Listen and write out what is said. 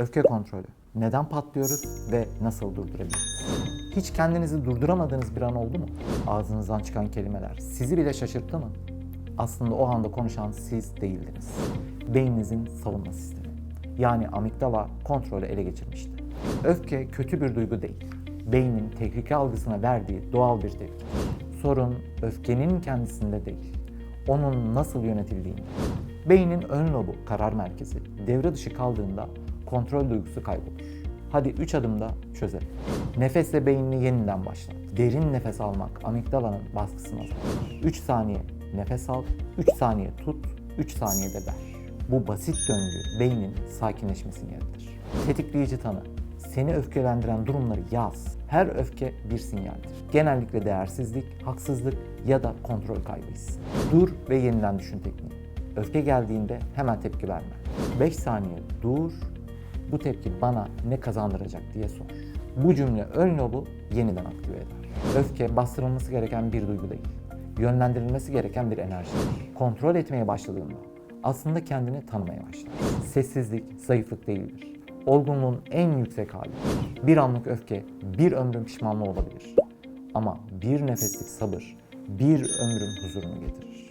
Öfke kontrolü. Neden patlıyoruz ve nasıl durdurabiliriz? Hiç kendinizi durduramadığınız bir an oldu mu? Ağzınızdan çıkan kelimeler sizi bile şaşırttı mı? Aslında o anda konuşan siz değildiniz. Beyninizin savunma sistemi. Yani amigdala kontrolü ele geçirmişti. Öfke kötü bir duygu değil. Beynin tehlike algısına verdiği doğal bir tepki. Sorun öfkenin kendisinde değil. Onun nasıl yönetildiğinde. Beynin ön lobu, karar merkezi, devre dışı kaldığında kontrol duygusu kaybolur. Hadi 3 adımda çözelim. Nefesle beynini yeniden başlat. Derin nefes almak amigdalanın baskısını azaltır. 3 saniye nefes al, 3 saniye tut, 3 saniyede ver. Bu basit döngü beynin sakinleşmesini yaratır. Tetikleyici tanı. Seni öfkelendiren durumları yaz. Her öfke bir sinyaldir. Genellikle değersizlik, haksızlık ya da kontrol kaybı hissi. Dur ve yeniden düşün tekniği. Öfke geldiğinde hemen tepki verme. 5 saniye dur, bu tepki bana ne kazandıracak diye sor. Bu cümle ön lobu yeniden aktive eder. Öfke bastırılması gereken bir duygu değil. Yönlendirilmesi gereken bir enerjidir. Kontrol etmeye başladığında aslında kendini tanımaya başlar. Sessizlik zayıflık değildir. Olgunluğun en yüksek hali. Bir anlık öfke bir ömrün pişmanlığı olabilir. Ama bir nefeslik sabır bir ömrün huzurunu getirir.